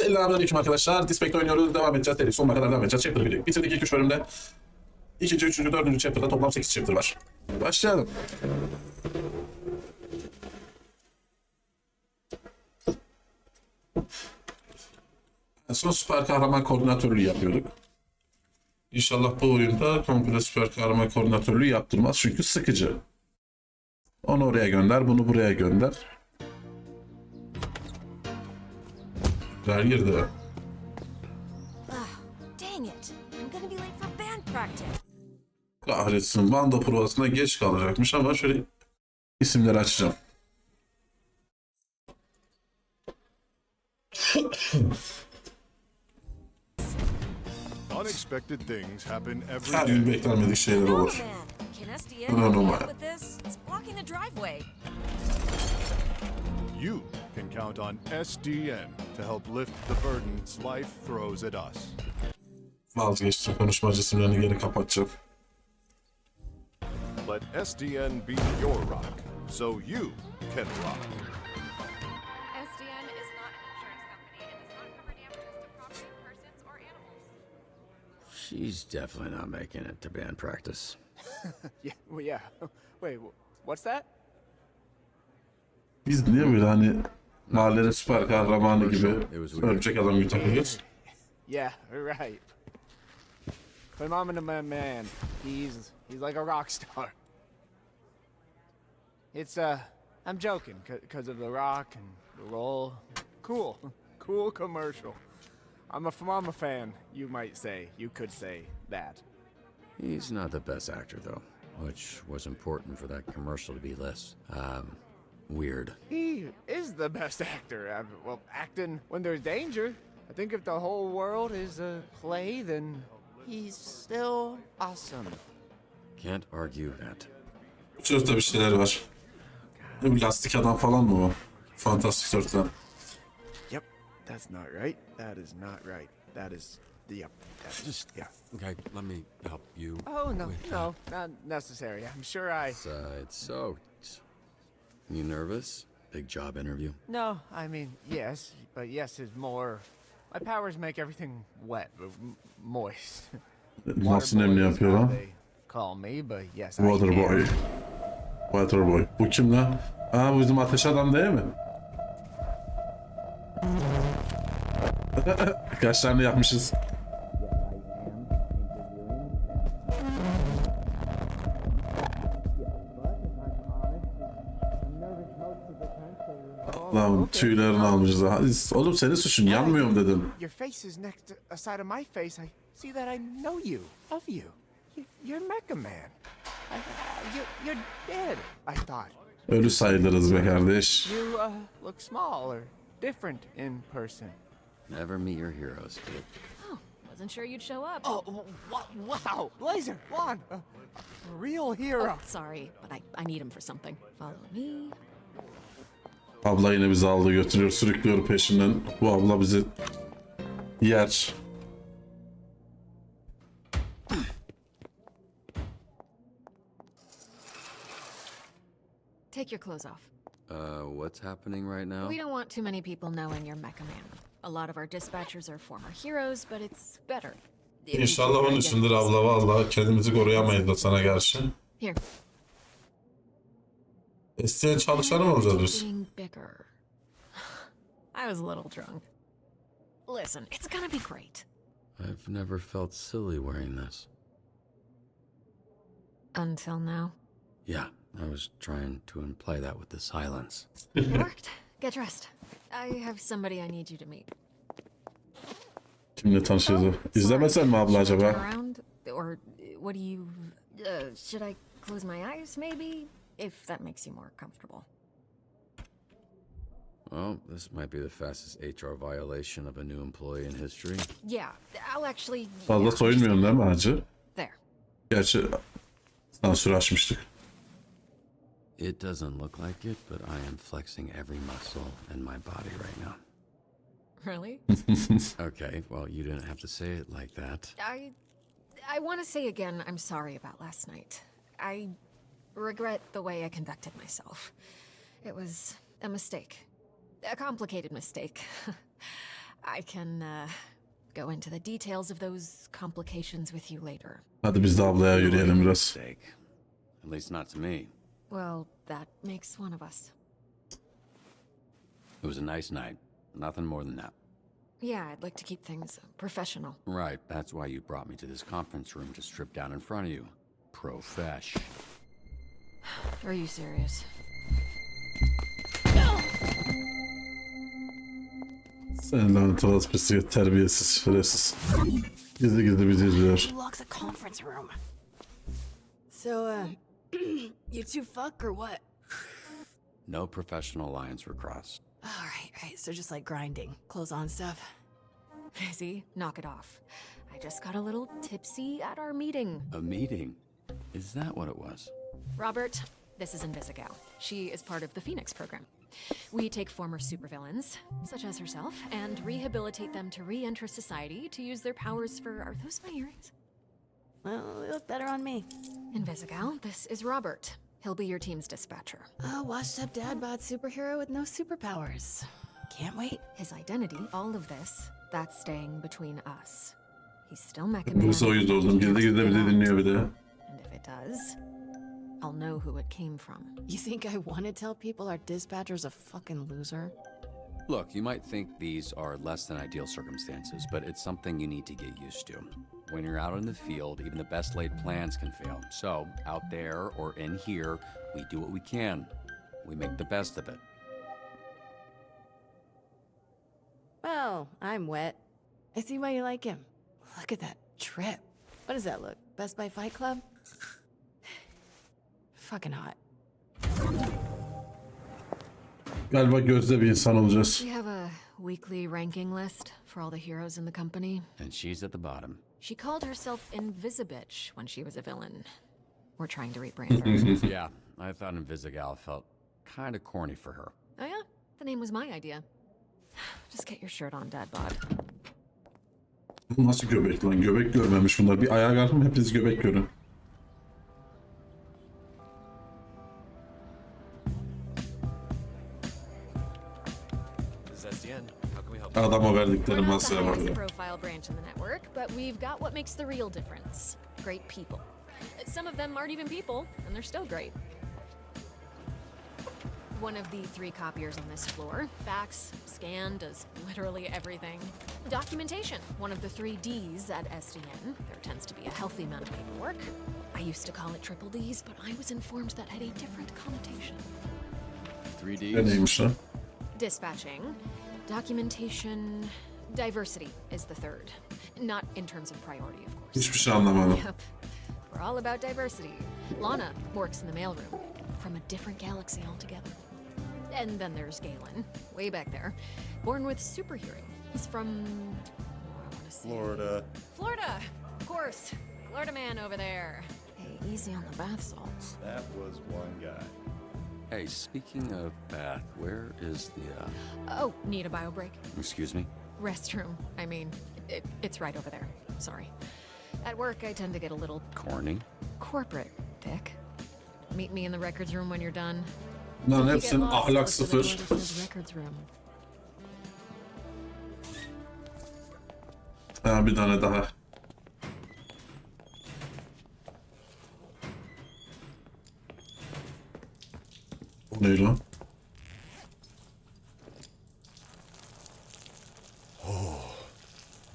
Selamünaleyküm arkadaşlar. Dispect oynuyoruz. Devam edeceğiz. Seri sonuna kadar devam edeceğiz. Chapter 1'i bitirdik ilk 3 bölümde. İkinci, üçüncü, dördüncü chapter'da toplam 8 chapter var. Başlayalım. En son süper kahraman koordinatörlüğü yapıyorduk. İnşallah bu oyunda komple süper kahraman koordinatörlüğü yaptırmaz çünkü sıkıcı. Onu oraya gönder, bunu buraya gönder. Güzel girdi. Kahretsin. Banda provasına geç kalacakmış ama şöyle isimleri açacağım. Unexpected things happen every Her gün beklenmedik şeyler olur. Bu normal. You can count on SDN to help lift the burdens life throws at us. Vazgeçtim konuşma cisimlerini geri kapatacağım. Let SDN be your rock, so you can rock. SDN is not an insurance company and does not cover damages to property, persons, or animals. She's definitely not making it to band practice. Yeah, well, yeah. Wait, wh- what's that? Biz niye böyle hani mahallenin süper kahramanı gibi örümcek adam gibi takılıyoruz? Yeah, right. Put him on to my man. He's he's like a rock star. It's uh, I'm joking because of the rock and the roll. Cool, cool commercial. I'm a Famama fan, you might say. You could say that. He's not the best actor, though, which was important for that commercial to be less, um, weird. He is the best actor. Uh, well, acting when there's danger. I think if the whole world is a play, then he's still awesome. Can't argue that. Şurada bir şeyler var. Ne bu lastik adam falan mı o? Fantastic Dört'ten. Yep, that's not right. That is not right. That is, yep. That's just, yeah. Okay, let me help you. Oh no, with no, not necessary. I'm sure I. It's, uh, it's soaked. You nervous? Big job interview. No, I mean yes, but yes is more. My powers make everything wet, moist. Nasıl nemli yapıyor lan? Call me, but yes, I Waterboy. Waterboy. Bu kim lan? Aa bu bizim ateş adam değil mi? Kaç tane yapmışız? Lan tüylerini almışız. ha. Oğlum senin suçun yanmıyorum dedim. Your face is next to a side of my face. I see that I know you, of you. You- You're Mecha Man. I, you, you're dead. I thought Ölü sayılırız be kardeş. you uh, look small or different in person. Never meet your heroes, kid. Oh, wasn't sure you'd show up. Oh, wow! wow. Laser, Juan, a, a real hero. Oh, sorry, but I, I need him for something. Follow me. Abla yine bizi aldı götürüyor sürüklüyor peşinden. Bu abla bizi yer. Take your clothes off. Uh, what's happening right now? We don't want too many people knowing you're Mecha Man. A lot of our dispatchers are former heroes, but it's better. İnşallah onun içindir abla valla. Kendimizi koruyamayız da sana karşı. Here. İsteyen çalışanı mı olacağız biz? Getting bigger. I was a little drunk. Listen, it's gonna be great. I've never felt silly wearing this. Until now. Yeah, I was trying to imply that with the silence. It worked. Get dressed. I have somebody I need you to meet. Kimle tanışıyordu? İzlemesen mi abla acaba? Around? Or what do you. Uh, should I close my eyes, maybe? If that makes you more comfortable. Well, this might be the fastest HR violation of a new employee in history. Yeah, I'll actually. Fazla yeah, soyunmuyorsun değil mi hacı? There. Gerçi sansür açmıştık. It doesn't look like it, but I am flexing every muscle in my body right now. Really? Okay, well, you didn't have to say it like that. I. I want to say again, I'm sorry about last night. I regret the way I conducted myself. It was a mistake. A complicated mistake. I can uh, go into the details of those complications with you later. Hadi biz de ablaya yürüyelim biraz. Mistake. At least not to me. Well, that makes one of us. It was a nice night. Nothing more than that. Yeah, I'd like to keep things professional. Right, that's why you brought me to this conference room to strip down in front of you. Profesh. Are you serious? Sen lanet olası pislik, terbiyesiz, şerefsiz. Gizli gizli bizi izliyor. locks the conference room. So, uh, you two fuck or what? No professional lines were crossed. All right, right. So just like grinding, clothes on stuff. Busy? Knock it off. I just got a little tipsy at our meeting. A meeting? Is that what it was? Robert, this is Invisigal. She is part of the Phoenix program. We take former supervillains, such as herself, and rehabilitate them to re enter society to use their powers for. Are those my earrings? Well, they look better on me. Invisigal, this is Robert. He'll be your team's dispatcher. A washed up dad bod superhero with no superpowers. Can't wait. His identity, all of this, that's staying between us. He's still Mecha Man. Burası o yüzden oldum. Gizli gizli bizi dinliyor bir de. And if it does, I'll know who it came from. You think I want to tell people our dispatcher's a fucking loser? Look, you might think these are less than ideal circumstances, but it's something you need to get used to. When you're out in the field, even the best laid plans can fail. So, out there or in here, we do what we can. We make the best of it. Well, I'm wet. I see why you like him. Look at that trip. What does that look? Best Buy Fight Club? Fucking hot. Galiba gözde bir insan olacağız. We have a weekly ranking list for all the heroes in the company. And she's at the bottom. She called herself Invisibitch when she was a villain. We're trying to rebrand her. yeah, I thought Invisigal felt kind of corny for her. oh, yeah? The name was my idea. Just get your shirt on, Dad Bod. Bu nasıl göbek lan? Göbek görmemiş bunlar. Bir ayağa kalkın hepiniz göbek görün. How can we help? Adama We're verdikleri not the masaya highest bak. profile branch in the network, but we've got what makes the real difference. Great people. Some of them aren't even people, and they're still great. One of the three copiers on this floor. Fax, scan, does literally everything. Documentation, one of the three Ds at SDN. There tends to be a healthy amount of paperwork. I used to call it triple Ds, but I was informed that had a different connotation. 3D? Ne neymiş lan? Dispatching, documentation, diversity is the third. Not in terms of priority, of course. Hiçbir şey anlamadım. Yep. We're all about diversity. Lana works in the mailroom from a different galaxy altogether. And then there's Galen, way back there, born with super hearing. He's from. I want to say. Florida. Florida! Of course. Florida man over there. Hey, easy on the bath salts. That was one guy. Hey, speaking of bath, where is the, uh, Oh, need a bio break? excuse me? Restroom. I mean, it, it's right over there. Sorry. At work, I tend to get a little Corny? corporate, Dick. Meet me in the records room when you're done. Lan If you get hepsinin lost, ahlak look for the sıfır. door that says records room. Ha bir tane daha. Ne lan?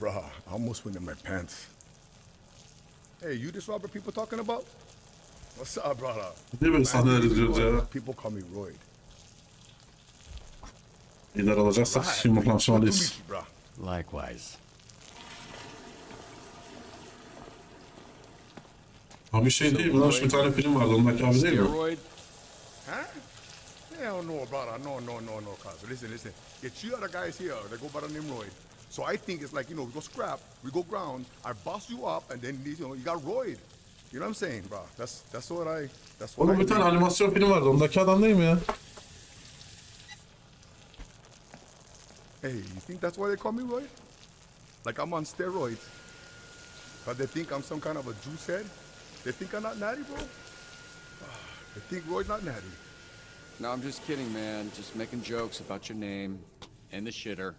Bruh, I almost went in my pants. Hey, you this Robert people talking about? What's up, brother? Niye böyle sahneler izliyoruz ya? People call me Roy. Lider alacaksak bruh. Likewise. Abi şey değil mi lan? Şu bir tane film vardı. Ondaki abi değil mi? Steroid? Huh? Hell no, brother. No, no, no, no, cuz. Listen, listen. Get two other guys here that go by the name Roy. So I think it's like, you know, we go scrap, we go ground, I boss you up, and then, you know, you got Roy. You know what I'm saying, bro? That's that's what I that's what Oğlum I bir tane think. animasyon film vardı. Ondaki adam değil mi ya? Hey, you think that's why they call me Roy? Like I'm on steroids. But they think I'm some kind of a juice head? They think I'm not natty, bro? Ah, they think Roy's not natty. No, I'm just kidding, man. Just making jokes about your name and the shitter.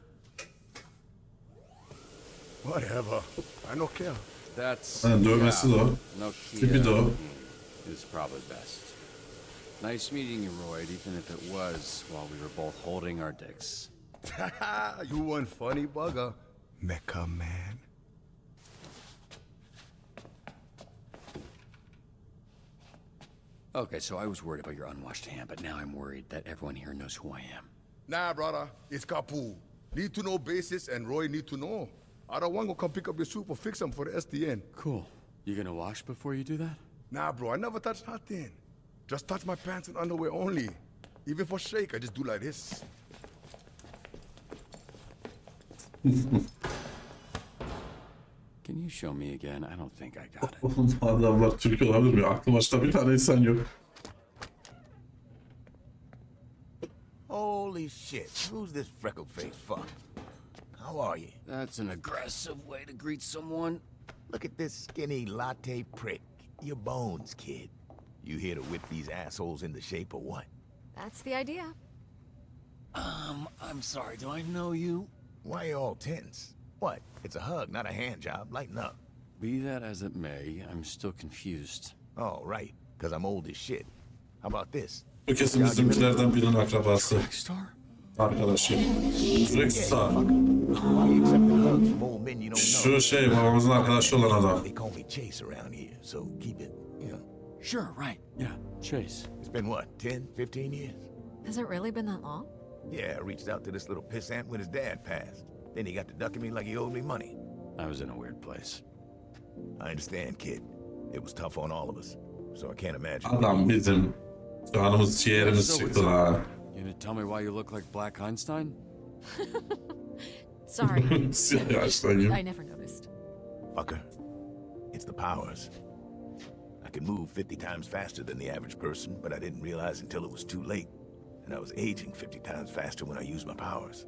Whatever. I don't care. That's. Ha, dövmesi de o. Tipi de o. is probably best. Nice meeting you, Royd, even if it was while we were both holding our dicks. you one funny bugger. Mecca man. Okay, so I was worried about your unwashed hand, but now I'm worried that everyone here knows who I am. Nah, brother. It's Kapu. Need to know basis and Roy need to know. I don't want to come pick up your soup or fix them for the SDN. Cool. You gonna wash before you do that? Nah, bro, I never touch nothing. Just touch my pants and underwear only. Even for shake, I just do like this. Can you show me again? I don't think I got it. Oğlum adamlar Türk olabilir mi? Aklı başta bir tane insan yok. Holy shit, who's this freckle-faced fuck? How are you? That's an aggressive way to greet someone. Look at this skinny latte prick. Your bones, kid. You here to whip these assholes into shape or what? That's the idea. Um, I'm sorry, do I know you? Why are you all tense? What? It's a hug, not a hand job. Lighten up. Be that as it may, I'm still confused. Oh, right. Because I'm old as shit. How about this? Bu kesin bizimkilerden birinin akrabası. Star? Arkadaşı. Rex Star. Why you accepting hugs from old men you don't know? Şu şey babamızın arkadaşı olan adam. They call me Chase around here, so keep it, you know. Sure, right. Yeah, Chase. It's been what, 10, 15 years? Has it really been that long? Yeah, I reached out to this little pissant when his dad passed. Then he got to ducking me like he owed me money. I was in a weird place. I understand, kid. It was tough on all of us. So I can't imagine. Adam bizim canımız ciğerimiz So çıktı it's- la. You gonna tell me why you look like Black Einstein? Sorry, Siyah. I never noticed. Fucker. It's the powers. I can move 50 times faster than the average person, but I didn't realize until it was too late. And I was aging 50 times faster when I used my powers.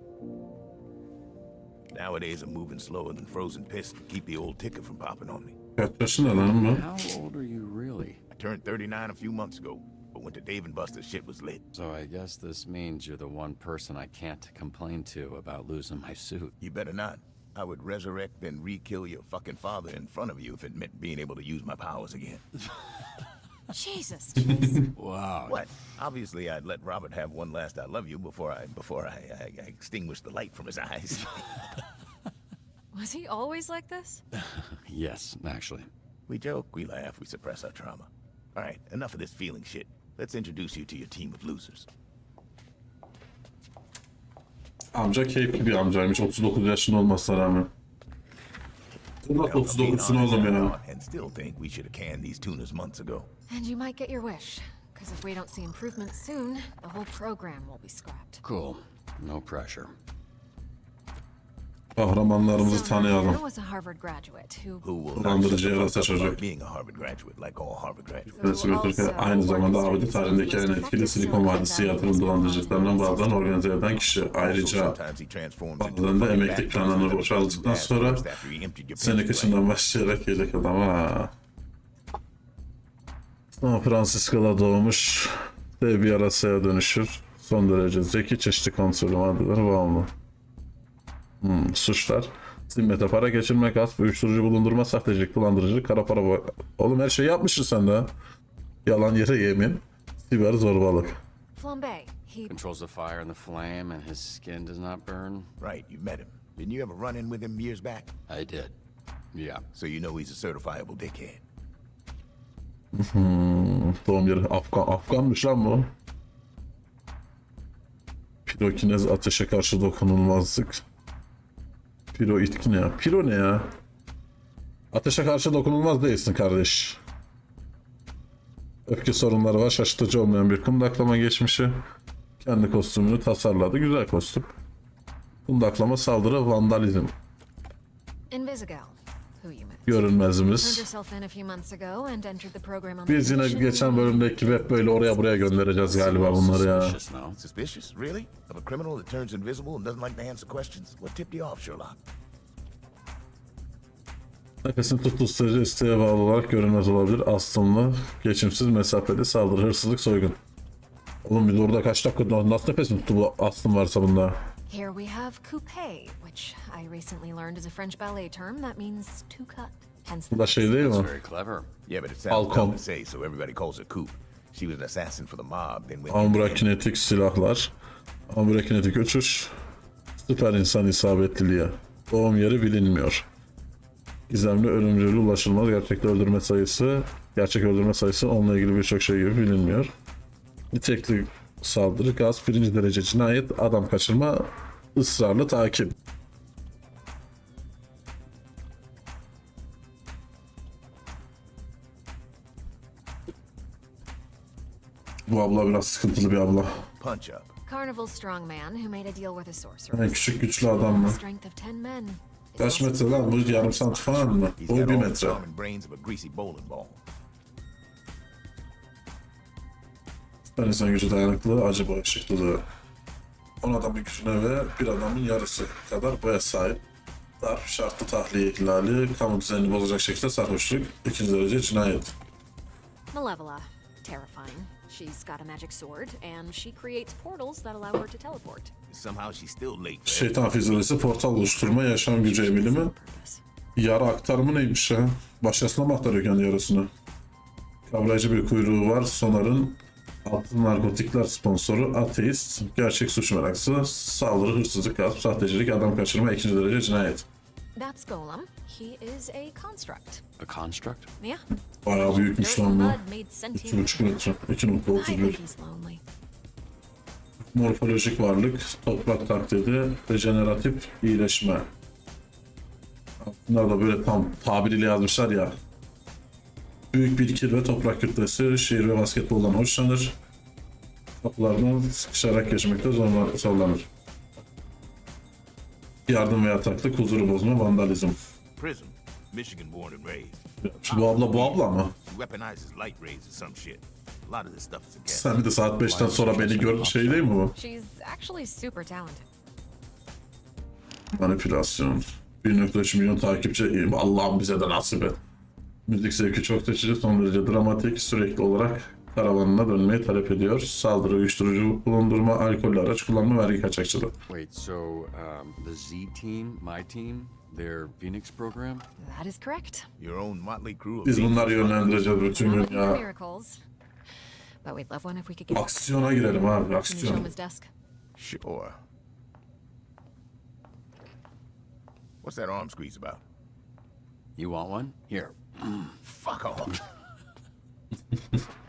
Nowadays, I'm moving slower than frozen piss to keep the old ticker from popping on me. Kaç yaşında lan bu? How old are you really? I turned 39 a few months ago, but went to Dave and Buster's shit was lit. So I guess this means you're the one person I can't complain to about losing my suit. You better not. I would resurrect and re-kill your fucking father in front of you if it meant being able to use my powers again. Jesus, Chase. Wow. What? Obviously, I'd let Robert have one last "I love you" before I before I, I, I extinguished the light from his eyes. Was he always like this? Yes, actually. we joke, we laugh, we suppress our trauma. All right, enough of this feeling shit. Let's introduce you to your team of losers. Amca keyifli bir amcaymış 39 yaşında olmasına rağmen. Tırnak Hell, I'm being 39'sun honest, oğlum ya. And still think we should have canned these tunas months ago. And you might get your wish. Because if we don't see improvement soon, the whole program will be scrapped. Cool. No pressure. Kahramanlarımızı tanıyalım. Kurandırıcı yara. Resul Ötürk'e aynı zamanda ABD tarihindeki en etkili Silikon Vadisi yatırım dolandırıcılıklarından bazen organize eden kişi. Ayrıca bazen de emekli planlarını boşaldıktan sonra seni kıçından başlayarak yedek adama. San Francisco'da doğmuş dev bir arasaya dönüşür. Son derece zeki çeşitli kontrolü maddeleri bağımlı. Hmm, suçlar. Zimmete para geçirmek, gasp, uyuşturucu bulundurma, sahtecilik, dolandırıcılık, kara para. Oğlum her şeyi yapmışsın sen de. Yalan yere yemin, siber zorbalık. Flambe. He Controls the fire and the flame, and his skin does not burn. Right, you met him. Didn't you ever run in with him years back? I did. Yeah. So you know he's a certifiable dickhead. Doğum yeri Afgan, Afganmış lan bu. Pirokinez ateşe karşı dokunulmazlık. Piro itkin ya. Piro ne ya? Ateşe karşı dokunulmaz değilsin kardeş. Öfke sorunları var. Şaşırtıcı olmayan bir kundaklama geçmişi. Kendi kostümünü tasarladı. Güzel kostüm. Kundaklama, saldırı, vandalizm. Invisigal, Görünmezimiz. Biz yine geçen bölümdeki hep böyle oraya buraya göndereceğiz galiba bunları ya. Suspicious, no? Suspicious, really? Of a criminal that turns invisible and doesn't like to answer questions? What tipped you off, Sherlock? Nefesin tuttuğu sürece isteğe bağlı olarak görünmez olabilir. Aslında geçimsiz mesafeli saldırı, hırsızlık, soygun. Oğlum biz orada kaç dakika nasıl nefesin tuttu bu aslım varsa bunda? Here we have coupe, which I recently learned is a French ballet term that means to cut. Hence the Bu da şey değil That's mi? very clever. Yeah, but it sounds Falcon. dumb to say, so everybody calls her Coop. She was an assassin for the mob, then went Ambra kinetik silahlar. Ambra kinetik uçuş. Süper insan isabetliliği. Doğum yeri bilinmiyor. Gizemli ölümcül ulaşılmaz. Gerçek öldürme sayısı. Gerçek öldürme sayısı onunla ilgili birçok şey gibi bilinmiyor. Nitekli saldırı, gaz, birinci derece cinayet, adam kaçırma, ısrarlı takip. Bu abla biraz sıkıntılı bir abla. punch up. Carnival strongman who made a deal with a sorcerer. En küçük güçlü adam mı? Strength of 10 men. It's Kaç metre lan bu yarım sant falan mı? Boy bir metre. Ben insan gücü dayanıklılığı, acı bağışıklılığı. 10 adamın gücüne ve bir adamın yarısı kadar boya sahip. Darp, şartlı tahliye ihlali, kamu düzenini bozacak şekilde sarhoşluk, ikinci derece cinayet. Malevola. Terrifying. She's got a magic sword, and she creates portals that allow her to teleport. Somehow she's still late Şeytan fizyolojisi, portal oluşturma, yaşam gücü emilimi, Purpose. yara aktarımı neymiş ya? Başkasına mı aktarıyor kendi yarasını? Kavrayıcı bir kuyruğu var. Sonar'ın altın narkotikler sponsoru, ateist, gerçek suç meraklısı, saldırı, hırsızlık, gasp, sahtecilik, adam kaçırma, ikinci derece cinayet. That's Golem. He is a construct. A construct? Yeah. Bayağı büyükmüş lan bu. mud made sentient. 2,5 metre. 2.31. I think he's lonely. Morfolojik varlık, toprak taklidi, rejeneratif iyileşme. Bunlar da böyle tam tabiriyle yazmışlar ya. Büyük bir ve toprak kütlesi, şehir ve basketboldan hoşlanır. Kapılardan sıkışarak geçmekte zorla- zorlanır. Yardım ve yataklık, huzuru bozma, vandalizm. Prism, Michigan born and raised. Şimdi bu abla bu abla mı? Weaponizes light rays or some shit. A lot of this stuff is a guess. Sen bir de saat 5'ten sonra beni gör şey değil mi bu? She's actually super talented. Manipülasyon. 1.3 milyon takipçi. İyi, Allah'ım bize de nasip et. Müzik zevki çok seçici, son derece dramatik, sürekli olarak karavanına dönmeyi talep ediyor. Saldırı, uyuşturucu bulundurma, alkollü araç kullanma, vergi kaçakçılığı. Wait, so um, the Z team, my team, their Phoenix program? That is correct. Your own motley crew of Biz bunları dangerous yönlendireceğiz bütün Not gün looking ya. miracles. But we'd love one if we could get Aksiyona girelim abi, Can you show aksiyon. him his desk? Sure. What's that arm squeeze about? You want one? Here. Fuck off.